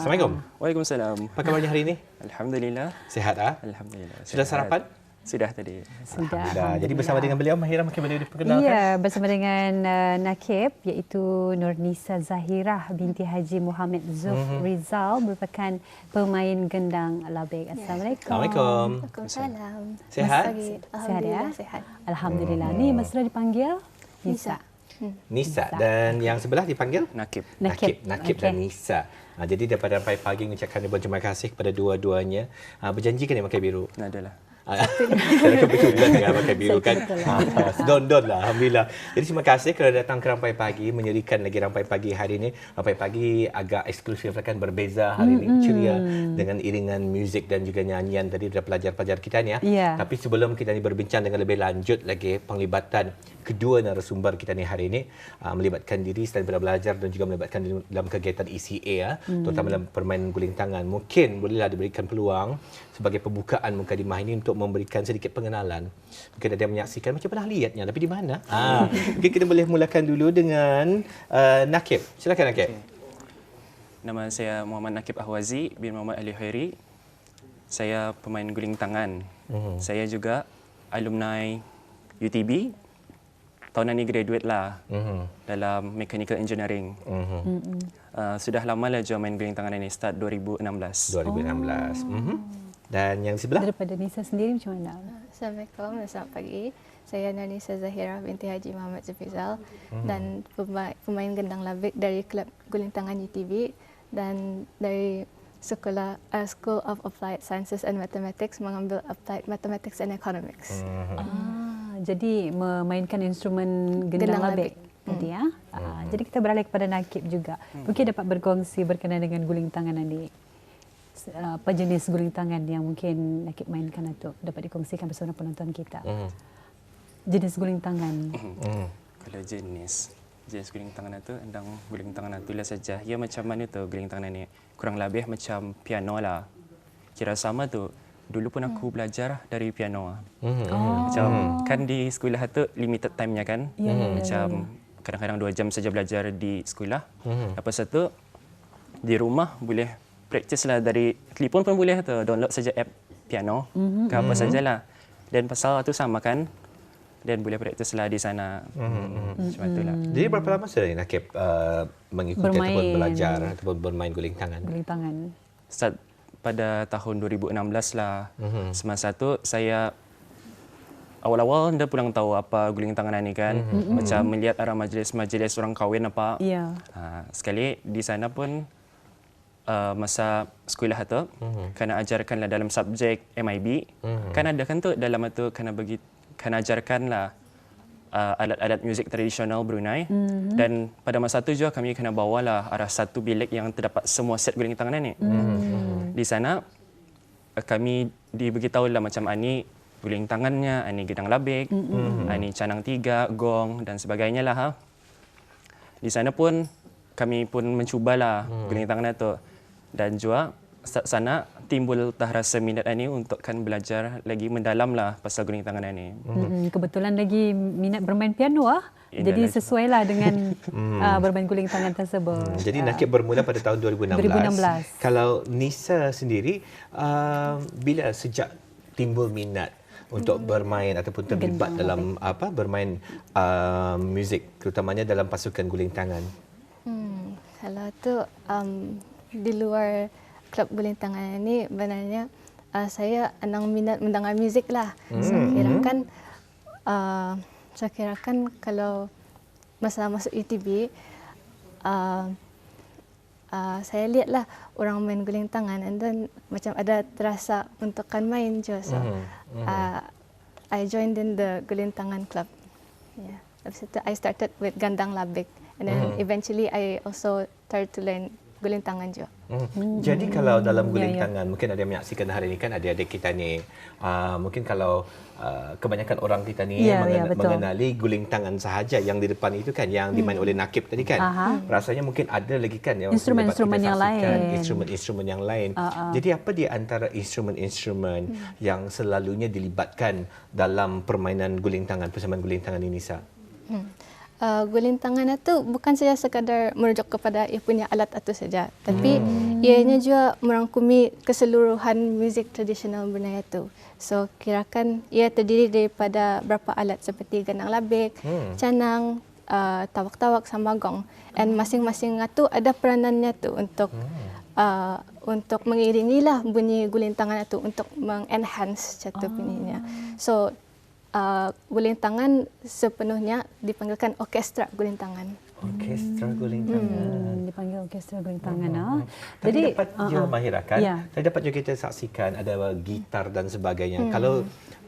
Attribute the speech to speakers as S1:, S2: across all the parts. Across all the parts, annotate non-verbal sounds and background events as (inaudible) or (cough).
S1: Assalamualaikum.
S2: Waalaikumsalam.
S1: Apa kabarnya hari ini?
S2: Alhamdulillah.
S1: Sihat ah?
S2: Alhamdulillah.
S1: Sudah
S2: Sihat.
S1: sarapan?
S2: Sudah tadi.
S3: Sudah.
S1: Alhamdulillah. Jadi bersama dengan beliau Mahira mungkin boleh diperkenalkan.
S3: Ya, bersama dengan uh, Nakib iaitu Nurnisa Zahirah binti Haji Muhammad Zuf
S1: Mhm.
S3: Rizal merupakan pemain gendang labik. Assalamualaikum.
S1: Assalamualaikum.
S4: Waalaikumsalam.
S1: Sihat?
S3: Sihat ya?
S4: Alhamdulillah sihat.
S3: Alhamdulillah. Ni mesra dipanggil Nisa.
S1: Nisa dan yang sebelah dipanggil
S3: Nakib.
S4: Hmm.
S1: Nakib, Nakib
S3: Okey.
S1: dan Nisa. Ha, jadi daripada sampai pagi mengucapkan ribuan terima kasih kepada dua-duanya. Ha, berjanji kan dia pakai biru?
S2: Nadalah. (laughs)
S1: Saya betul kan dengan pakai biru kan. Ha, Don-don lah Alhamdulillah. Jadi terima kasih kerana datang ke Rampai Pagi menyerikan lagi Rampai Pagi hari ini. Rampai Pagi agak eksklusif kan berbeza hari ini ceria dengan iringan muzik dan juga nyanyian tadi dari pelajar-pelajar kita ni ya.
S3: Ya.
S1: Tapi sebelum kita ni berbincang dengan lebih lanjut lagi penglibatan kedua narasumber kita ni hari ini uh, melibatkan diri selain daripada belajar dan juga melibatkan diri dalam kegiatan ECA ya, terutama dalam permainan guling tangan. Mungkin bolehlah diberikan peluang sebagai pembukaan mukadimah ini untuk memberikan sedikit pengenalan. Mungkin ada yang menyaksikan macam pernah lihatnya tapi di mana? Ah, mungkin kita boleh mulakan dulu dengan uh, Nakib. Silakan Nakib.
S2: Nama saya Muhammad Nakib Ahwazi bin Muhammad Ali Khairi. Saya pemain guling tangan.
S1: Mhm.
S2: Saya juga alumni UTB. Tahun ini graduate lah
S1: Mhm.
S2: dalam mechanical engineering.
S1: Mhm.
S2: Uh, sudah lama lah jual main guling tangan ini, start 2016.
S1: 2016. Mhm. Dan yang sebelah?
S3: Daripada Nisa sendiri macam mana?
S4: Assalamualaikum dan selamat pagi. Saya Nanisa Zahira binti Haji Muhammad Zafizal dan pemain, pemain gendang labik dari Kelab Guling Tangan UTB dan dari Sekolah uh, School of Applied Sciences and Mathematics mengambil Applied Mathematics and Economics.
S3: Ah, jadi memainkan instrumen gendang
S4: Gendang
S3: labik
S4: labik.
S3: tadi ya. Ah, jadi kita beralih kepada Nakib juga. Mungkin dapat berkongsi berkenaan dengan guling tangan ini. Ah, Apa jenis guling tangan yang mungkin Nakib mainkan atau dapat dikongsikan bersama penonton kita?
S1: Mhm.
S3: Jenis guling tangan.
S1: Mhm.
S2: Kalau jenis jenis guling tangan itu endang guling tangan itu lah saja. Ya macam mana tu guling tangan ini? Kurang lebih macam piano lah. Kira sama tu. Dulu pun aku belajar dari piano.
S1: Mhm.
S2: Macam kan di sekolah tu limited time-nya kan.
S3: Ya, ya, ya,
S2: Macam kadang-kadang dua jam saja belajar di sekolah.
S1: Mhm.
S2: Lepas itu di rumah boleh practice lah dari telefon pun boleh tu download saja app piano ke apa sajalah. Dan pasal tu sama kan. Dan boleh practice lah di sana. Hmm. Macam itulah.
S1: Jadi berapa lama sudah Nakib uh, mengikuti
S3: Bermain.
S1: ataupun belajar ataupun bermain guling tangan?
S3: Guling tangan.
S2: Start pada tahun 2016 lah.
S1: Mhm.
S2: Semasa tu saya awal-awal dah pulang tahu apa guling tangan ni kan. Macam melihat arah majlis-majlis orang kahwin apa.
S3: Ya.
S2: Ha, sekali di sana pun uh, masa sekolah tu kena ajarkanlah dalam subjek MIB. Kan ada kan tu dalam tu kena bagi kena ajarkanlah uh, alat-alat muzik tradisional Brunei. Dan pada masa tu juga kami kena bawalah arah satu bilik yang terdapat semua set guling tangan ni. Di sana uh, kami diberitahu lah macam ani guling tangannya, ani gedang labik, ani canang tiga, gong dan sebagainya lah ha. Di sana pun kami pun mencubalah hmm. guling tangan itu dan juga sa- sana timbul tah rasa minat ini untuk kan belajar lagi mendalam lah pasal guling tangan ini.
S3: Mm-mm. Kebetulan lagi minat bermain piano ah.
S2: Indah
S3: Jadi
S2: lah.
S3: sesuailah dengan uh, (laughs) bermain guling tangan tersebut.
S1: Hmm, Jadi Nakib bermula pada tahun 2016.
S3: 2016.
S1: Kalau Nisa sendiri, uh, bila sejak timbul minat untuk bermain ataupun terlibat
S3: Gendang
S1: dalam apa bermain uh, muzik, terutamanya dalam pasukan guling tangan?
S4: Hmm, kalau tu um, di luar klub guling tangan ini sebenarnya uh, saya anang minat mendengar muzik lah. So kira kan uh, saya kira kan kalau masa masuk UTB uh, uh, saya lihat lah orang main guling tangan and then macam ada terasa untuk kan main je. So uh, I joined in the guling tangan club. Yeah. Lepas itu I started with gandang labik and then eventually I also started to learn guling tangan juga.
S1: Hmm. Jadi kalau dalam guling
S3: Ya, ya.
S1: tangan, mungkin ada yang menyaksikan hari ini kan adik-adik kita ni, uh, mungkin kalau uh, kebanyakan orang kita ni
S3: Ya,
S1: mengen-
S3: ya, betul.
S1: mengenali guling tangan sahaja yang di depan itu kan, yang dimain oleh Nakib tadi kan.
S3: Aha.
S1: Rasanya mungkin ada lagi kan yang
S3: Instrumen-instrumen
S1: dapat kita
S3: yang
S1: saksikan,
S3: lain.
S1: Instrumen-instrumen yang lain.
S3: Ah.
S1: Jadi apa di antara instrumen-instrumen yang selalunya dilibatkan dalam permainan guling tangan, persembahan guling tangan ini, Sa?
S4: Hmm. Uh, guling tangan itu bukan saja sekadar merujuk kepada ia punya alat itu saja, tapi hmm. ianya juga merangkumi keseluruhan muzik tradisional Brunei itu. So kirakan ia terdiri daripada beberapa alat seperti gendang labik, hmm. canang, uh, tawak-tawak sama gong. And masing-masing itu ada peranannya tu untuk hmm. uh, untuk mengiringilah bunyi guling tangan itu untuk mengenhance catu oh. bunyinya. So uh, guling tangan sepenuhnya dipanggilkan orkestra guling tangan.
S1: Orkestra guling tangan.
S3: Hmm, dipanggil orkestra guling tangan. Hmm. Ah.
S1: Jadi dapat uh, juga Mahira kan? Yeah. Saya dapat juga kita saksikan ada gitar dan sebagainya. Hmm. Kalau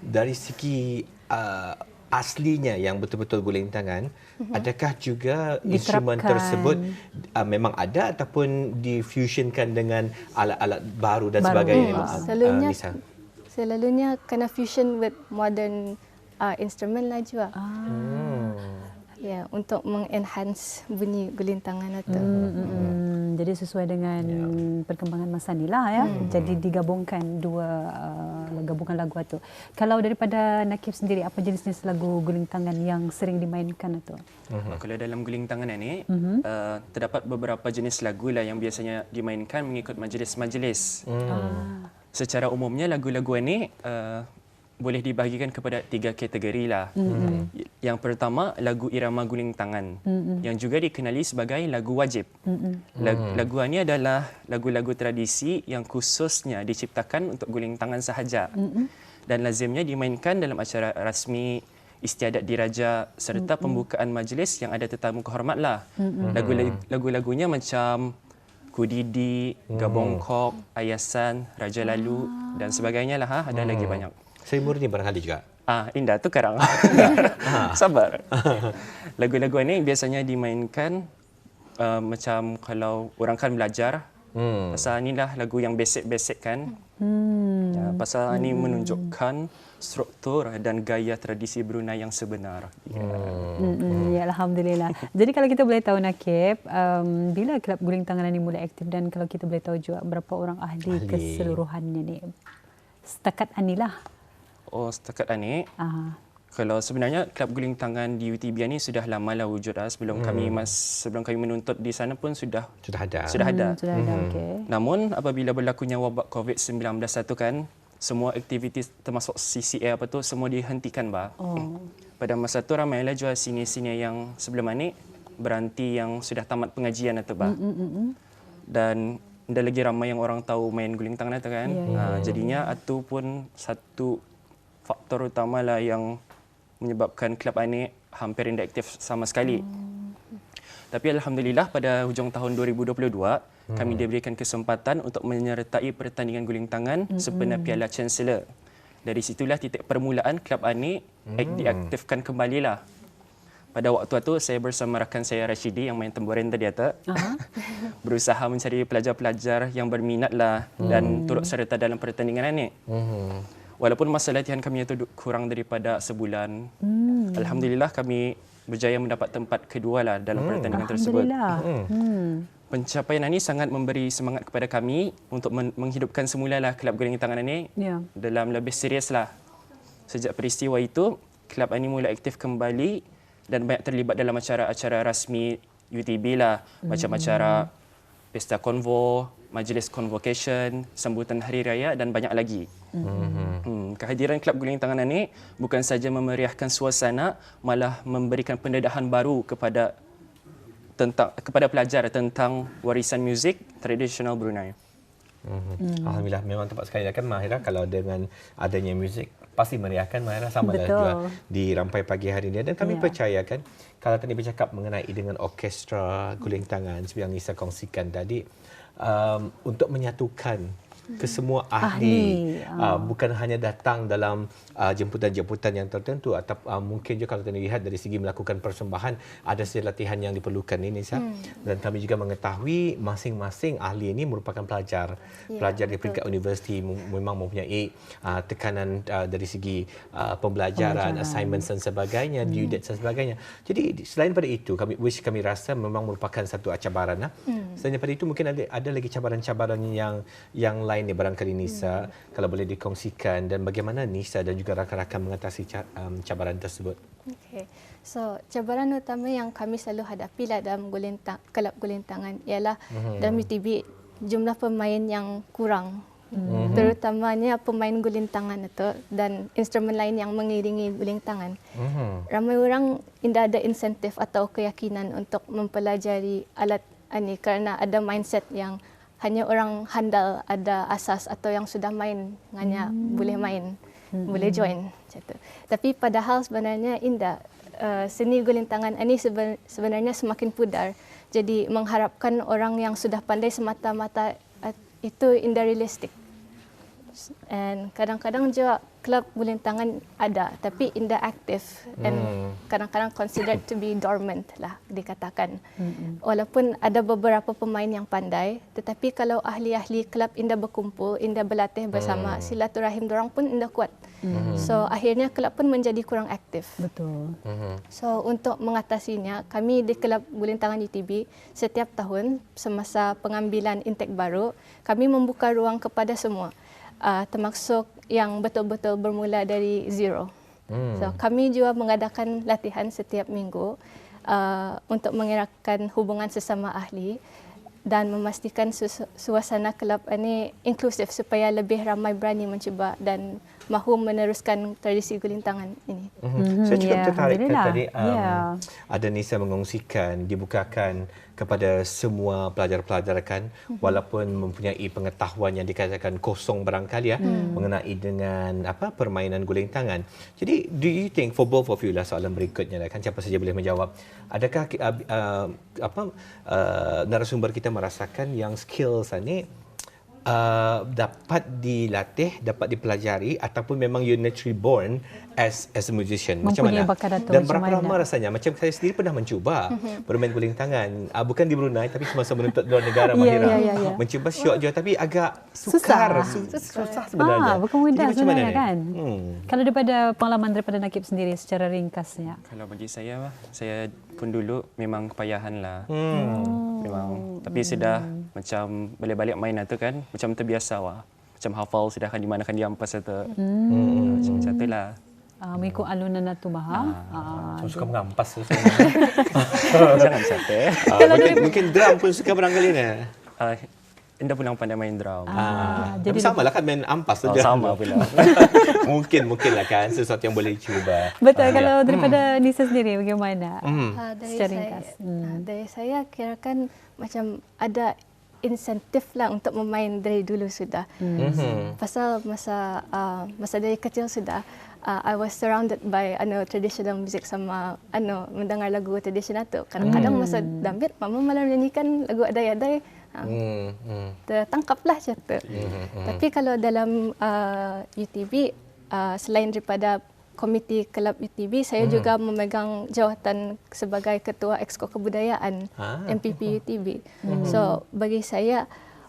S1: dari segi uh, aslinya yang betul-betul guling tangan, uh-huh. adakah juga Diterapkan. instrumen tersebut uh, memang ada ataupun difusionkan dengan alat-alat baru dan baru. sebagainya?
S4: Hmm. Selalunya, uh, selalunya kena fusion with modern uh, instrument lah juga. Ah. Hmm. Ya, untuk mengenhance bunyi guling tangan itu. Hmm, hmm,
S3: hmm. Jadi sesuai dengan ya. perkembangan masa ni lah ya. Hmm. Jadi digabungkan dua uh, gabungan lagu itu. Kalau daripada Nakif sendiri, apa jenis-jenis lagu guling tangan yang sering dimainkan itu?
S2: Uh-huh. Kalau dalam guling tangan ini, uh-huh. uh, terdapat beberapa jenis lagu lah yang biasanya dimainkan mengikut majlis-majlis. Uh-huh. Uh. Secara umumnya lagu-lagu ini uh, boleh dibahagikan kepada tiga kategori lah. Mm-hmm. Yang pertama lagu irama guling tangan mm-hmm. yang juga dikenali sebagai lagu wajib. Mm-hmm. Lagu, lagu ini adalah lagu-lagu tradisi yang khususnya diciptakan untuk guling tangan sahaja. Mm-hmm. Dan lazimnya dimainkan dalam acara rasmi istiadat diraja serta mm-hmm. pembukaan majlis yang ada tetamu kehormat lah. Mm-hmm. Lagu-lagunya macam Kudidi, Gabong Kok, Ayasan, Raja Lalu ah. dan sebagainya lah. Ha? Ada hmm. lagi banyak.
S1: Saya murni barangkali juga.
S2: Ah, indah tu karang. (laughs) Sabar. Lagu-lagu ini biasanya dimainkan uh, macam kalau orang kan belajar. Hmm. Pasal ni lah lagu yang basic-basic kan. Hmm. Ya, pasal ini hmm. menunjukkan struktur dan gaya tradisi Brunei yang sebenar.
S3: Ya, hmm. Hmm. ya Alhamdulillah. (laughs) Jadi kalau kita boleh tahu Nakib, um, bila kelab guling tangan ini mulai aktif dan kalau kita boleh tahu juga berapa orang ahli, ahli. keseluruhannya ni. Setakat anilah
S2: Oh, setakat ini. Kalau sebenarnya klub guling tangan di UTB ini sudah lama lah wujud lah. Sebelum hmm. kami mas sebelum kami menuntut di sana pun sudah
S1: sudah ada.
S2: Sudah ada.
S3: Hmm, sudah ada. Hmm. Okay.
S2: Namun apabila berlakunya wabak COVID-19 satu kan, semua aktiviti termasuk CCA apa tu semua dihentikan bah. Oh. Pada masa tu ramailah jual sini-sini yang sebelum ini berhenti yang sudah tamat pengajian atau bah. Mm, mm, mm. Dan ada lagi ramai yang orang tahu main guling tangan itu kan. Yeah, yeah. Ha, jadinya itu pun satu faktor utama lah yang menyebabkan klub ini hampir tidak aktif sama sekali. Hmm. Tapi Alhamdulillah pada hujung tahun 2022, hmm. kami diberikan kesempatan untuk menyertai pertandingan guling tangan hmm. sempena Piala Chancellor. Dari situlah titik permulaan klub ini hmm. diaktifkan kembali lah. Pada waktu itu, saya bersama rakan saya Rashidi yang main temburin tadi atas. (laughs) Uh-huh. berusaha mencari pelajar-pelajar yang berminat lah hmm. dan turut serta dalam pertandingan ini. Hmm. Walaupun masa latihan kami itu kurang daripada sebulan, hmm. Alhamdulillah kami berjaya mendapat tempat kedua lah dalam hmm. pertandingan tersebut. Hmm. hmm. Pencapaian ini sangat memberi semangat kepada kami untuk menghidupkan semula lah kelab guling tangan ini yeah. dalam lebih serius lah. Sejak peristiwa itu, kelab ini mula aktif kembali dan banyak terlibat dalam acara-acara rasmi UTB lah. Macam hmm. acara pesta konvo, majlis convocation, sambutan hari raya dan banyak lagi. Mm-hmm. Hmm, kehadiran Kelab Guling Tangan ini bukan saja memeriahkan suasana, malah memberikan pendedahan baru kepada tentang kepada pelajar tentang warisan muzik tradisional Brunei.
S1: Mm-hmm. Mm. Alhamdulillah memang tepat sekali kan Mahira kalau dengan adanya muzik pasti meriahkan Mahira sama lah juga di rampai pagi hari ini dan kami yeah. percaya kan kalau tadi bercakap mengenai dengan orkestra guling tangan seperti yang Nisa kongsikan tadi um, untuk menyatukan ke semua ahli, ahli. Uh, bukan hanya datang dalam uh, jemputan-jemputan yang tertentu atau uh, mungkin juga kalau kita lihat dari segi melakukan persembahan ada saja latihan yang diperlukan ini hmm. dan kami juga mengetahui masing-masing ahli ini merupakan pelajar ya, pelajar di peringkat universiti memang mempunyai uh, tekanan uh, dari segi uh, pembelajaran, pembelajaran assignment dan sebagainya hmm. due date dan sebagainya jadi selain pada itu kami wish kami rasa memang merupakan satu cabaran lah. hmm. selain daripada itu mungkin ada ada lagi cabaran-cabaran yang yang lain lain ni barangkali Nisa kalau boleh dikongsikan dan bagaimana Nisa dan juga rakan-rakan mengatasi um, cabaran tersebut.
S4: Okay. So, cabaran utama yang kami selalu hadapi lah dalam gulintang, kelab gulintangan ialah mm-hmm. dalam UTB jumlah pemain yang kurang. Mm-hmm. Terutamanya pemain gulintangan itu dan instrumen lain yang mengiringi gulintangan.
S1: Mhm.
S4: Ramai orang tidak ada insentif atau keyakinan untuk mempelajari alat ini kerana ada mindset yang hanya orang handal ada asas atau yang sudah main hanya mm. boleh main, mm-hmm. boleh join. Macam tu. Tapi padahal sebenarnya indah uh, seni gulintangan ini sebenarnya semakin pudar. Jadi mengharapkan orang yang sudah pandai semata-mata uh, itu indah realistik. And kadang-kadang juga klub gulintangan ada tapi indah aktif and
S1: Hmm.
S4: kadang-kadang considered to be dormant lah dikatakan. Mm-hmm. Walaupun ada beberapa pemain yang pandai tetapi kalau ahli-ahli klub indah berkumpul, indah berlatih bersama,
S1: Hmm.
S4: silaturahim dorang pun indah kuat.
S3: Hmm.
S4: So akhirnya klub pun menjadi kurang aktif.
S3: Betul.
S1: Mhm.
S4: So untuk mengatasinya, kami di Kelab Gulintangan UTB setiap tahun semasa pengambilan intake baru, kami membuka ruang kepada semua. Uh, termasuk yang betul-betul bermula dari zero.
S1: Hmm.
S4: So kami juga mengadakan latihan setiap minggu uh, untuk mengeratkan hubungan sesama ahli dan memastikan su- suasana kelab ini inklusif supaya lebih ramai berani mencuba dan mahu meneruskan tradisi gulintangan ini.
S1: Mhm. Saya cukup
S3: ya,
S1: tertarik kan tadi um,
S3: Ya.
S1: ada Nisa mengongsikan dibukakan kepada semua pelajar-pelajar kan walaupun mempunyai pengetahuan yang dikatakan kosong barangkali ya mengenai dengan apa permainan guling tangan. Jadi do you think for both of you lah soalan berikutnya lah kan siapa saja boleh menjawab. Adakah uh, uh, apa uh, narasumber kita merasakan yang skills ni uh, dapat dilatih, dapat dipelajari ataupun memang you naturally born as as a musician. Macam
S3: Mempunyai
S1: mana?
S3: bakat
S1: Dan
S3: macam
S1: berapa lama
S3: mana?
S1: rasanya? Macam saya sendiri pernah mencuba bermain guling tangan. Uh, bukan di Brunei tapi semasa menuntut luar negara (laughs)
S3: Ya,
S1: Mahira.
S3: ya, ya, ya.
S1: Mencuba syok je tapi agak sukar.
S3: Susah.
S1: Su- susah sebenarnya.
S3: Ah, bukan mudah
S1: Jadi macam mana
S3: sebenarnya
S1: ni?
S3: kan.
S1: Hmm.
S3: Kalau daripada pengalaman daripada Nakib sendiri secara ringkasnya.
S2: Kalau bagi saya, saya pun dulu memang kepayahan lah.
S1: Hmm.
S2: Memang. Tapi sudah macam balik-balik main lah tu kan, macam terbiasa wah. Macam hafal sudah kan di mana kan dia ampas tu. Hmm. Macam, macam tu lah.
S3: Uh, mengikut alunan Natu Maha. Ah,
S1: Saya suka mengampas tu. (laughs)
S2: Jangan sampai.
S1: uh, mungkin, mungkin drum pun suka barangkali ni.
S2: Uh, Indah pun yang pandai main drum.
S1: Ah,
S3: jadi
S1: tapi sama lah kan main ampas
S2: Oh,
S1: saja.
S2: sama pula. (laughs)
S1: mungkin mungkin lah kan sesuatu yang boleh cuba.
S3: Betul
S1: Ah,
S3: kalau
S1: ya.
S3: daripada Nisa sendiri bagaimana?
S1: Hmm.
S4: Uh, dari
S3: Secara
S4: saya,
S3: ringkas. Hmm.
S4: uh, dari saya kirakan macam ada insentif lah untuk memain dari dulu sudah.
S1: Mhm.
S4: Pasal masa uh, masa dari kecil sudah uh, I was surrounded by ano traditional music sama ano mendengar lagu tradisional tu. Kadang-kadang masa dambit mama malah menyanyikan lagu adai-adai. Uh,
S1: Hmm. Hmm.
S4: tertangkaplah macam tu.
S1: Mhm.
S4: Tapi kalau dalam uh, UTB uh, selain daripada komiti kelab UTB saya
S1: Hmm.
S4: juga memegang jawatan sebagai ketua Exco Kebudayaan
S1: Ah.
S4: MPP UTB. So bagi saya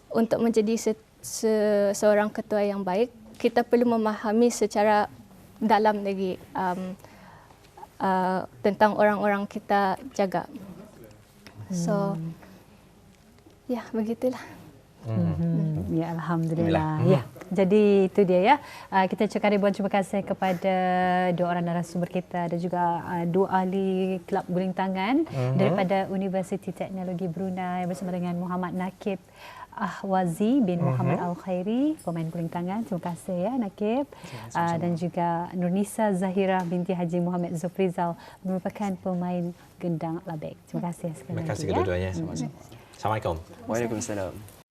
S4: untuk menjadi se- se- seorang ketua yang baik kita perlu memahami secara dalam lagi um, uh, tentang orang-orang kita jaga. So ya begitulah.
S3: Hmm, ya alhamdulillah. Ya. Jadi itu dia ya. Uh, kita ucapkan ribuan terima kasih kepada dua orang narasumber kita dan juga uh, dua ahli kelab guling tangan uh-huh. daripada Universiti Teknologi Brunei bersama dengan Muhammad Nakib Ahwazi bin uh-huh. Muhammad Al Khairi pemain guling tangan. Terima kasih ya Nakib. Uh, dan juga Nurnisa Zahira binti Haji Muhammad Zufrizal merupakan pemain gendang labek. Terima kasih sekali
S1: Terima kasih
S3: lagi, ya.
S1: kedua-duanya. Assalamualaikum.
S2: Waalaikumsalam.